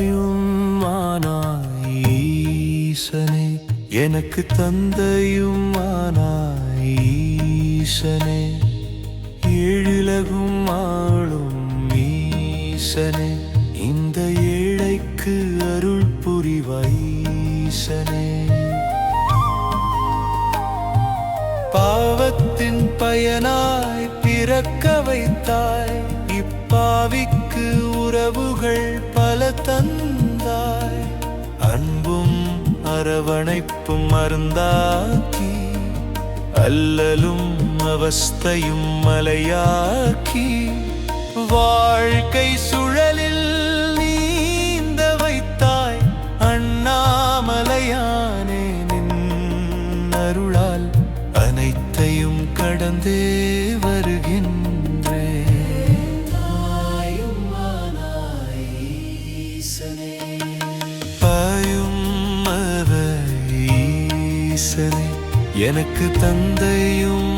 தாயும் ஆனாயீசனே எனக்கு தந்தையும் ஆனாயீசனே ஏழிலகும் ஆளும் ஈசனே. இந்த ஏழைக்கு அருள் புரிவைசனே பாவத்தின் பயனாய் பிறக்க வைத்தாய். இப்பாவிக்கு உறவுகள் அரவணைப்பும் மருந்தாக்கி அல்லலும் அவஸ்தையும் மலையாக்கி வாழ்க்கை சுழலில் நீந்த வைத்தாய் அண்ணாமலையானே நின் அருளால் அனைத்தையும் கடந்தே வரு. எனக்கு தந்தையும்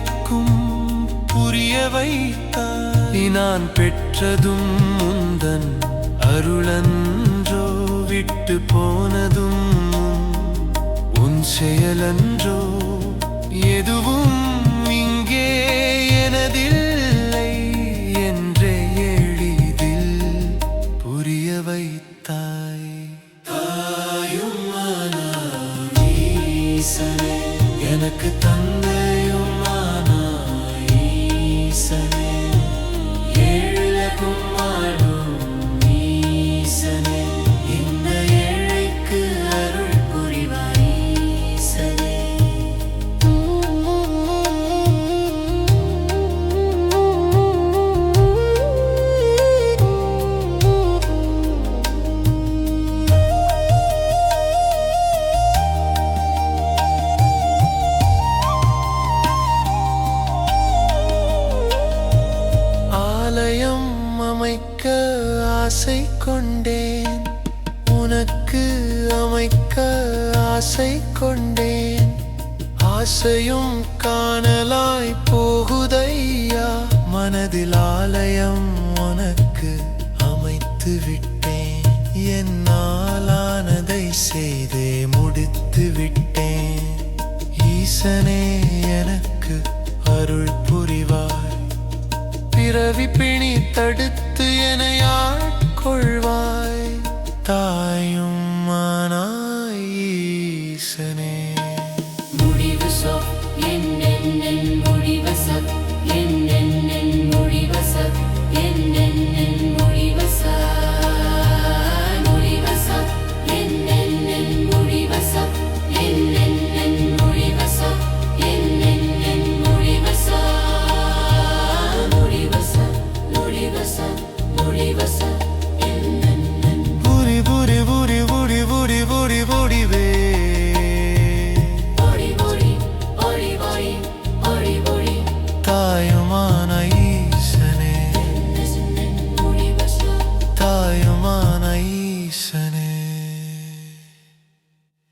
எனக்கும் புரிய வைத்தாய். நான் பெற்றதும் முந்தன் அருளன்றோ விட்டு போனதும் உன் செயலன்றோ. எதுவும் இங்கே எனதில்லை என்றே எளிதில் புரிய வைத்தாய். தாயும் எனக்கு தந்தையும் ஈசனே ஆசை கொண்டேன் உனக்கு அமைக்க ஆசை கொண்டேன் ஆசையும் காணலாய் போகுதையா? மனதில் ஆலயம் உனக்கு அமைத்து விட்டேன். என்னாலானதை செய்தே முடித்து விட்டேன். ஈசனே எனக்கு அருள் புரிவார் பிறவி பிணி தடுத்து என கொள்வாய் தாயும்